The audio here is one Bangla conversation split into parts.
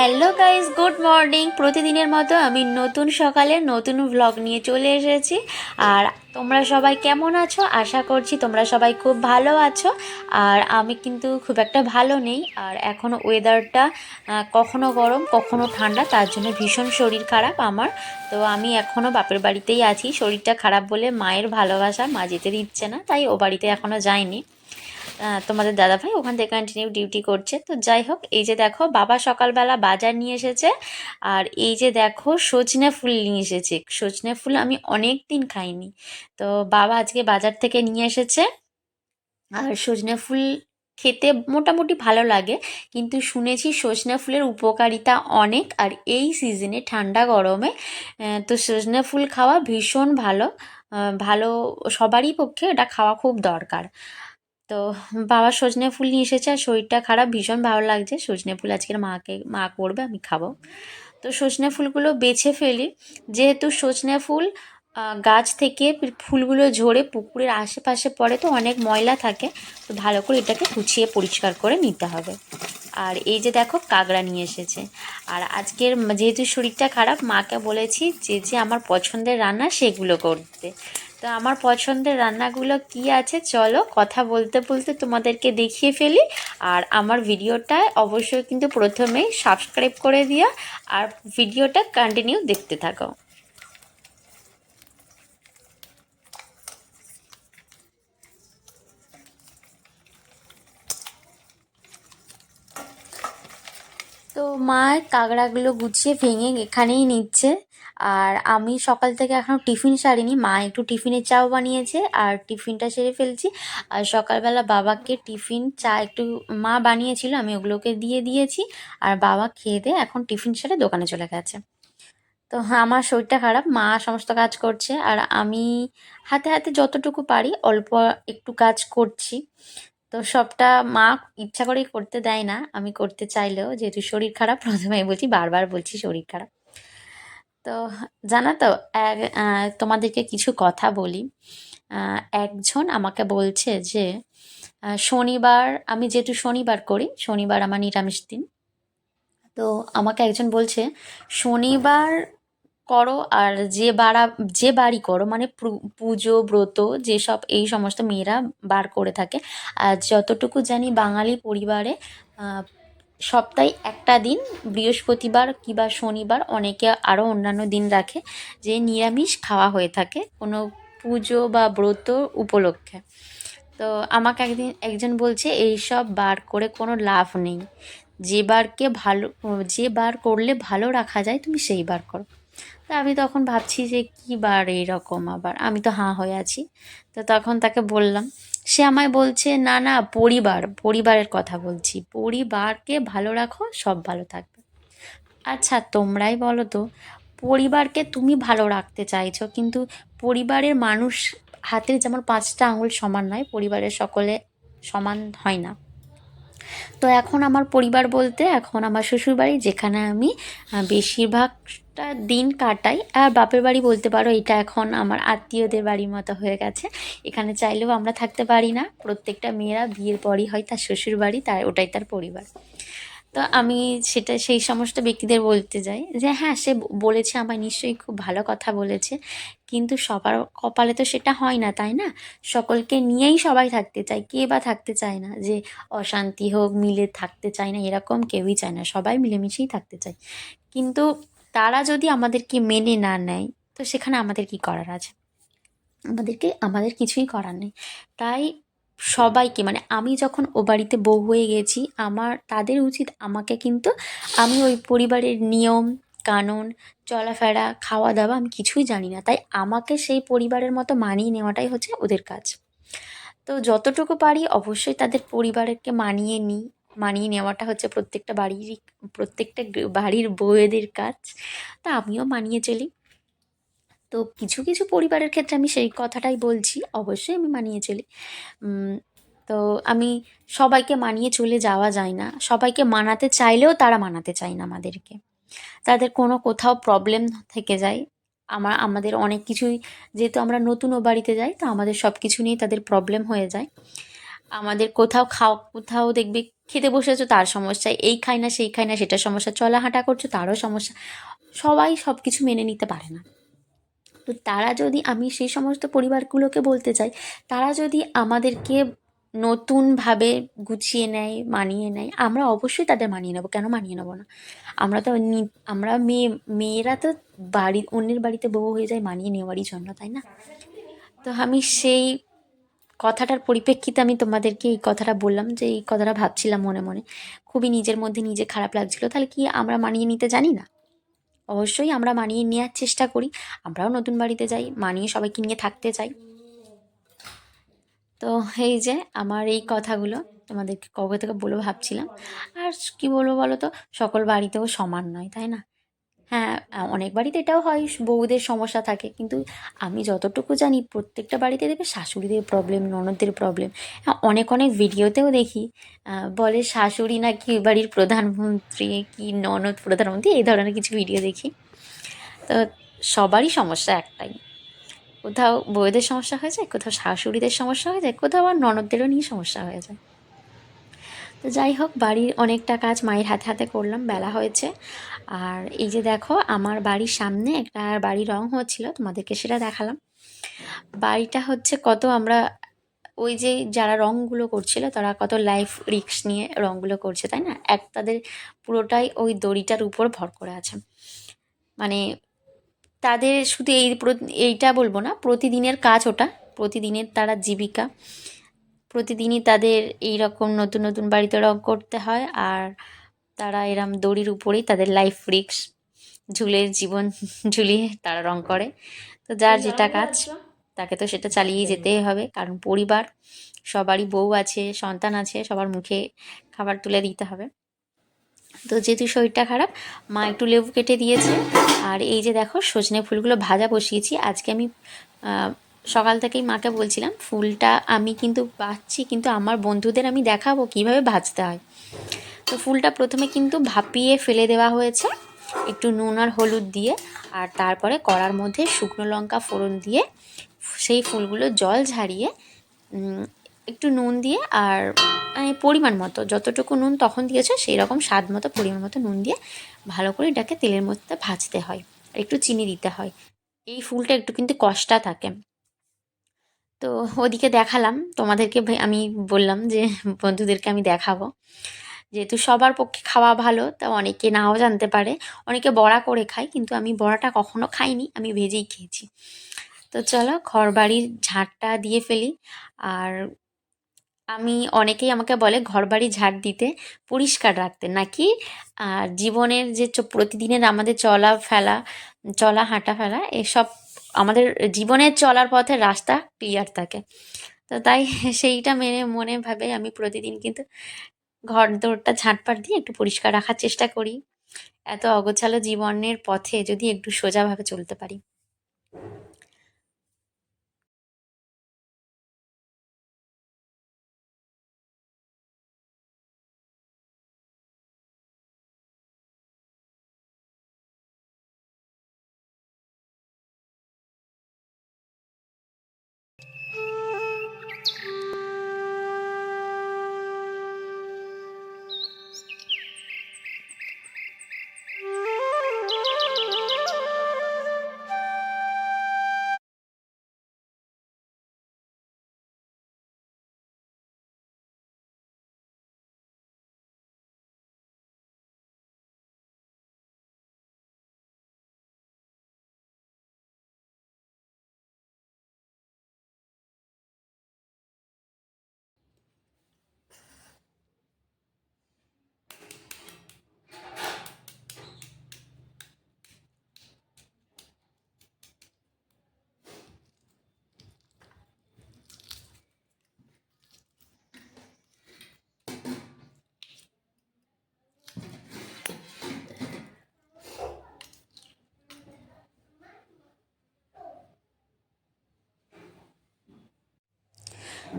Hello guys, good morning. প্রতিদিনের মতো আমি নতুন সকালে নতুন ভ্লগ নিয়ে চলে এসেছি। আর তোমরা সবাই কেমন আছো? আশা করছি তোমরা সবাই খুব ভালো আছো। আর আমি কিন্তু খুব একটা ভালো নেই। আর এখনও ওয়েদারটা কখনো গরম, কখনো ঠান্ডা, তার জন্য ভীষণ শরীর খারাপ আমার। তো আমি এখনও বাপের বাড়িতেই আছি। শরীরটা খারাপ বলে মায়ের ভালোবাসা মা যেতে দিচ্ছে না, তাই ও বাড়িতে এখনও যায়নি। তোমাদের দাদাভাই ওখান থেকে কন্টিনিউ ডিউটি করছে। তো যাই হোক, এই যে দেখো, বাবা সকালবেলা বাজার নিয়ে এসেছে, আর এই যে দেখো, সজনে ফুল নিয়ে এসেছে। সজনে ফুল আমি অনেক দিন খাইনি। তো বাবা আজকে বাজার থেকে নিয়ে এসেছে, আর সজনে ফুল খেতে মোটামুটি ভালো লাগে, কিন্তু শুনেছি সজনে ফুলের উপকারিতা অনেক, আর এই সিজনে ঠান্ডা গরমে তো সজনে ফুল খাওয়া ভীষণ ভালো ভালো সবারই পক্ষে, এটা খাওয়া খুব দরকার। তো বাবা সজনে ফুল নিয়ে এসেছে আর শরীরটা খারাপ, ভীষণ ভালো লাগছে। সজনে ফুল আজকের মাকে, মা করবে, আমি খাব। তো সজনে ফুলগুলো বেছে ফেলি। যেহেতু সজনে ফুল গাছ থেকে ফুলগুলো ঝরে পুকুরের আশেপাশে পড়ে তো অনেক ময়লা থাকে, তো ভালো করে এটাকে কুচিয়ে পরিষ্কার করে নিতে হবে। আর এই যে দেখো কাগড়া নিয়ে এসেছে। আর আজকের যেহেতু শরীরটা খারাপ, মাকে বলেছি যে যে আমার পছন্দের রান্না সেগুলো করতে। তো আমার পছন্দের রান্নাগুলো কি আছে? চলো কথা বলতে বলতে তোমাদেরকে দেখিয়ে ফেলি। আর আমার ভিডিওটা অবশ্যই কিন্তু প্রথমেই সাবস্ক্রাইব করে দিও আর ভিডিওটা কন্টিনিউ দেখতে থাকো। তো মা কাঁকড়াগুলো গুছিয়ে ভেঙে এখানেই নিচ্ছে। আর আমি সকাল থেকে এখনও টিফিন সারিনি, মা একটু টিফিনের চাও বানিয়েছে আর টিফিনটা সেরে ফেলছি। আর সকালবেলা বাবাকে টিফিন, চা একটু মা বানিয়েছিল, আমি ওগুলোকে দিয়ে দিয়েছি। আর বাবা খেয়ে দিয়ে এখন টিফিন সেরে দোকানে চলে গেছে। তো আমার শরীরটা খারাপ, মা সমস্ত কাজ করছে। আর আমি হাতে হাতে যতটুকু পারি অল্প একটু কাজ করছি। তো সবটা মা ইচ্ছা করেই করতে দেয় না, আমি করতে চাইলেও, যেহেতু শরীর খারাপ প্রথমে বলছি, বারবার বলছি শরীর খারাপ। তো জানা তো তোমাদেরকে কিছু কথা বলি। একজন আমাকে বলছে যে শনিবার, আমি যেহেতু শনিবার করি, শনিবার আমার নিরামিষ দিন। তো আমাকে একজন বলছে, শনিবার করো আর যে বাড়া, যে বাড়ি করো মানে পুজো, ব্রত, যেসব এই সমস্ত মেয়েরা বার করে থাকে, আর যতটুকু জানি বাঙালি পরিবারে সপ্তাহে একটা দিন, বৃহস্পতিবার কিংবা শনিবার অনেকে আরও অন্যান্য দিন রাখে, যে নিরামিষ খাওয়া হয়ে থাকে কোনো পুজো বা ব্রত উপলক্ষে। তো আমাকে একদিন, একজন বলছে, এইসব বার করে কোনো লাভ নেই। যে বারকে ভালো, যে বার করলে ভালো রাখা যায়, তুমি সেই বার করো। তো আমি তখন ভাবছি যে, কী বার এইরকম আবার? আমি তো হাঁ হয়ে আছি। তো তখন তাকে বললাম সে আমায় বলছে না না পরিবার পরিবারের কথা বলছি। পরিবারকে ভালো রাখো সব ভালো থাকবে। আচ্ছা তোমরাই বলো তো পরিবারকে তুমি ভালো রাখতে চাইছো কিন্তু পরিবারের মানুষ হাতের যেমন পাঁচটা আঙুল সমান নয় পরিবারের সকলে সমান হয় না। তো এখন আমার পরিবার বলতে এখন আমার শ্বশুরবাড়ি যেখানে আমি আহ, বেশিরভাগটা দিন কাটাই আর বাপের বাড়ি বলতে পারো এটা এখন আমার আত্মীয়দের বাড়ির মতো হয়ে গেছে। এখানে চাইলেও আমরা থাকতে পারি না। প্রত্যেকটা মেয়েরা বিয়ের পরই হয়, তার শ্বশুর বাড়ি, তার ওটাই তার পরিবার। তো আমি সেটা, সেই সমস্ত ব্যক্তিদের বলতে যাই যে হ্যাঁ সে বলেছে আমায়, নিশ্চয়ই খুব ভালো কথা বলেছে। কিন্তু সবার কপালে তো সেটা হয় না, তাই না? সকলকে নিয়েই সবাই থাকতে চায়। কে বা থাকতে চায় না যে অশান্তি হোক, মিলে থাকতে চায় না, এরকম কেউই চায় না। সবাই মিলেমিশেই থাকতে চায়। কিন্তু তারা যদি আমাদেরকে মেনে না নেয়, তো সেখানে আমাদের কি করার আছে? আমাদেরকে, আমাদের কিছুই করার নেই। তাই সবাইকে মানে আমি যখন ও বাড়িতে বউ হয়ে গেছি, আমার, তাদের উচিত আমাকে কিন্তু, আমি ওই পরিবারের নিয়ম, কানুন, চলাফেরা খাওয়া দাওয়া আমি কিছুই জানি না। তাই আমাকে সেই পরিবারের মতো মানিয়ে নেওয়াটাই হচ্ছে ওদের কাজ। তো যতটুকু পারি অবশ্যই তাদের পরিবারকে মানিয়ে নিই। মানিয়ে নেওয়াটা হচ্ছে প্রত্যেকটা বাড়িরই, প্রত্যেকটা বাড়ির বউয়েদের কাজ। তা আমিও মানিয়ে চলি। তো কিছু কিছু পরিবারের ক্ষেত্রে আমি সেই কথাটাই বলছি, অবশ্যই আমি মানিয়ে চলি। তো আমি সবাইকে মানিয়ে চলে যাওয়া যায় না। সবাইকে মানাতে চাইলেও তারা মানাতে চায় না আমাদেরকে। তাদের কোনো কোথাও প্রবলেম থেকে যায়। আমার আমাদের অনেক কিছুই, যেহেতু আমরা নতুন ও বাড়িতে যাই, তো আমাদের সব কিছু নিয়ে তাদের প্রবলেম হয়ে যায়। আমাদের কোথাও খাও, কোথাও দেখবে খেতে বসেছো, তার সমস্যা, এই খাই না, সেই খাই না সেটার সমস্যা চলা হাঁটা করছ, তারও সমস্যা। সবাই সব কিছু মেনে নিতে পারে না। তো তারা যদি আমি সেই সমস্ত পরিবারগুলোকে বলতে চাই, তারা যদি আমাদেরকে নতুনভাবে গুছিয়ে নেয়, মানিয়ে নেয়, আমরা অবশ্যই তাদের মানিয়ে নেব। কেন মানিয়ে নেব না? আমরা তো আমরা মেয়ে, মেয়েরা তো বাড়ি, অন্যের বাড়িতে বউ হয়ে যায়, মানিয়ে নেওয়ারই জন্য, তাই না? তো আমি সেই কথাটার পরিপ্রেক্ষিতে আমি তোমাদেরকে এই কথাটা বললাম যে এই কথাটা ভাবছিলাম মনে মনে। খুবই নিজের মধ্যে নিজে খারাপ লাগছিল। তাহলে কি আমরা মানিয়ে নিতে জানি না? অবশ্যই আমরা মানিয়ে নেওয়ার চেষ্টা করি। আমরাও নতুন বাড়িতে যাই, মানিয়ে সবাইকে নিয়ে থাকতে চাই। তো এই যে আমার এই কথাগুলো তোমাদেরকে কবে থেকে বলে ভাবছিলাম। আর কি বলব বলো তো? সকল বাড়িতেও সমান নয়, তাই না? হ্যাঁ অনেক বাড়িতে এটাও হয়, বউদের সমস্যা থাকে। কিন্তু আমি যতটুকু জানি, প্রত্যেকটা বাড়িতে দেখবে শাশুড়িদের প্রবলেম ননদদের প্রবলেম অনেক অনেক ভিডিওতেও দেখি বলে শাশুড়ি নাকি বাড়ির প্রধানমন্ত্রী, কি ননদ প্রধানমন্ত্রী, এই ধরনের কিছু ভিডিও দেখি। তো সবারই সমস্যা একটাই। কোথাও বউদের সমস্যা হয়ে যায়, কোথাও শাশুড়িদের সমস্যা হয়ে যায়, কোথাও আবার ননদদেরও নিয়ে সমস্যা হয়ে যায়। তো যাই হোক, বাড়ির অনেকটা কাজ মায়ের হাতে হাতে করলাম, বেলা হয়েছে। আর এই যে দেখো, আমার বাড়ির সামনে একটা বাড়ি রং হচ্ছিল, তোমাদেরকে সেটা দেখালাম। বাড়িটা হচ্ছে কত আমরা, ওই যে যারা রঙগুলো করছিল, তারা কত লাইফ রিক্স নিয়ে রঙগুলো করছে, তাই না? এক তাদের পুরোটাই ওই দড়িটার উপর ভর করে আছে। মানে তাদের শুধু এই, এইটা বলব না, প্রতিদিনের কাজ ওটা, প্রতিদিনের তারা জীবিকা। প্রতিদিনই তাদের এই রকম নতুন নতুন বাড়িতে রং করতে হয় আর তারা এরম দড়ির উপরেই তাদের লাইফ রিক্স ঝুলে জীবন ঝুলিয়ে তারা রং করে। তো যার যেটা কাজ তাকে তো সেটা চালিয়ে যেতেই হবে। কারণ পরিবার সবারই বউ আছে সন্তান আছে সবার মুখে খাবার তুলে দিতে হবে। তো যেহেতু শরীরটা খারাপ মা একটু লেবু কেটে দিয়েছে। আর এই যে দেখো সজনে ফুলগুলো ভাজা বসিয়েছি। আজকে আমি সকাল থেকেই মাকে বলছিলাম, ফুলটা আমি কিন্তু বাছছি কিন্তু আমার বন্ধুদের আমি দেখাবো কীভাবে ভাজতে হয়। তো ফুলটা প্রথমে কিন্তু ভাপিয়ে ফেলে দেওয়া হয়েছে, একটু নুন আর হলুদ দিয়ে, আর তারপরে কড়ার মধ্যে শুকনো লঙ্কা ফোড়ন দিয়ে সেই ফুলগুলো জল ঝারিয়ে একটু নুন দিয়ে আর মানে পরিমাণ মতো, যতটুকু নুন তখন দিয়েছে সেই রকম স্বাদ মতো, পরিমাণ মতো নুন দিয়ে ভালো করে এটাকে তেলের মধ্যে ভাজতে হয়, আর একটু চিনি দিতে হয়। এই ফুলটা একটু কিন্তু কষ্টা থাকে। তো ওদিকে দেখালাম। তোমাদেরকে আমি বললাম যে, বন্ধুদেরকে আমি দেখাবো। যেহেতু সবার পক্ষে খাওয়া ভালো, তা অনেকে নাও জানতে পারে। অনেকে বড়া করে খায়, কিন্তু আমি বড়াটা কখনো খাইনি, আমি ভেজেই খেয়েছি। তো চলো ঘর বাড়ির ঝাঁটটা দিয়ে ফেলি। আর আমি, অনেকেই আমাকে বলে ঘর বাড়ি ঝাড় দিতে পরিষ্কার রাখতে, নাকি? আর জীবনের যে প্রতিদিনের আমাদের চলা ফেলা, চলা হাঁটা ফেলা, এসব আমাদের জীবনের চলার পথে রাস্তা ক্লিয়ার থাকে। তো তাই সেইটা মেনে মনে ভাবে আমি প্রতিদিন কিন্তু ঘর দৌড়টা ঝাঁটপাট দিয়ে একটু পরিষ্কার রাখার চেষ্টা করি। এত অগোছালো জীবনের পথে যদি একটু সোজাভাবে চলতে পারি।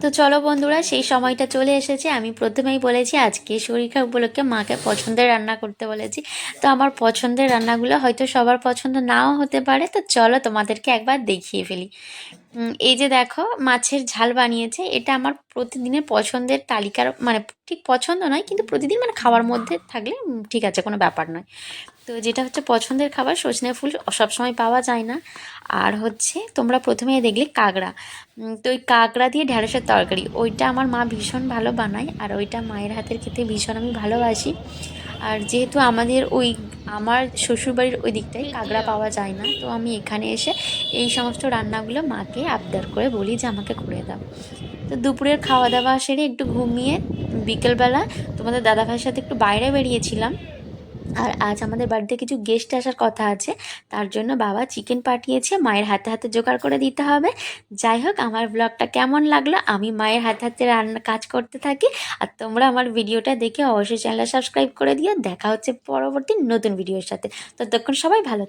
তো চলো বন্ধুরা, সেই সময়টা চলে এসেছে। আমি প্রথমেই বলেছি, আজকে শরীর খারাপ উপলক্ষে মাকে পছন্দের রান্না করতে বলেছি। তো আমার পছন্দের রান্নাগুলো হয়তো সবার পছন্দ নাও হতে পারে। তো চলো তোমাদেরকে একবার দেখিয়ে ফেলি। এই যে দেখো, মাছের ঝাল বানিয়েছে। এটা আমার প্রতিদিনের পছন্দের তালিকার মানে ঠিক পছন্দ নয়, কিন্তু প্রতিদিন মানে খাওয়ার মধ্যে থাকলে ঠিক আছে, কোনো ব্যাপার নয়। তো যেটা হচ্ছে পছন্দের খাবার, সজনে ফুল সবসময় পাওয়া যায় না। আর হচ্ছে তোমরা প্রথমে দেখলে কাঁকড়া। তো ওই কাঁকড়া দিয়ে ঢ্যাঁড়সের তরকারি, ওইটা আমার মা ভীষণ ভালো বানায় আর ওইটা মায়ের হাতের খেতে ভীষণ আমি ভালোবাসি। আর যেহেতু আমাদের ওই, আমার শ্বশুরবাড়ির ওই দিকটায় কাঁকড়া পাওয়া যায় না, তো আমি এখানে এসে এই সমস্ত রান্নাগুলো মাকে আবদার করে বলি যে আমাকে করে দাও। তো দুপুরের খাওয়া দাওয়া সেরে একটু ঘুমিয়ে বিকেলবেলা তোমাদের দাদা ভাইয়ের সাথে একটু বাইরে বেরিয়েছিলাম। আর আজ আমাদের বাড়িতে কিছু গেস্ট আসার কথা আছে, তার জন্য বাবা চিকেন পাঠিয়েছে, মায়ের হাতে হাতে জোগাড় করে দিতে হবে। যাই হোক, আমার ব্লগটা কেমন লাগল, আমি মায়ের হাতে হাতে রান্না, কাজ করতে থাকি। আর তোমরা আমার ভিডিওটা দেখে অবশ্যই চ্যানেলটা সাবস্ক্রাইব করে দিও। দেখা হচ্ছে পরবর্তী নতুন ভিডিওর সাথে। ততক্ষণ সবাই ভালো।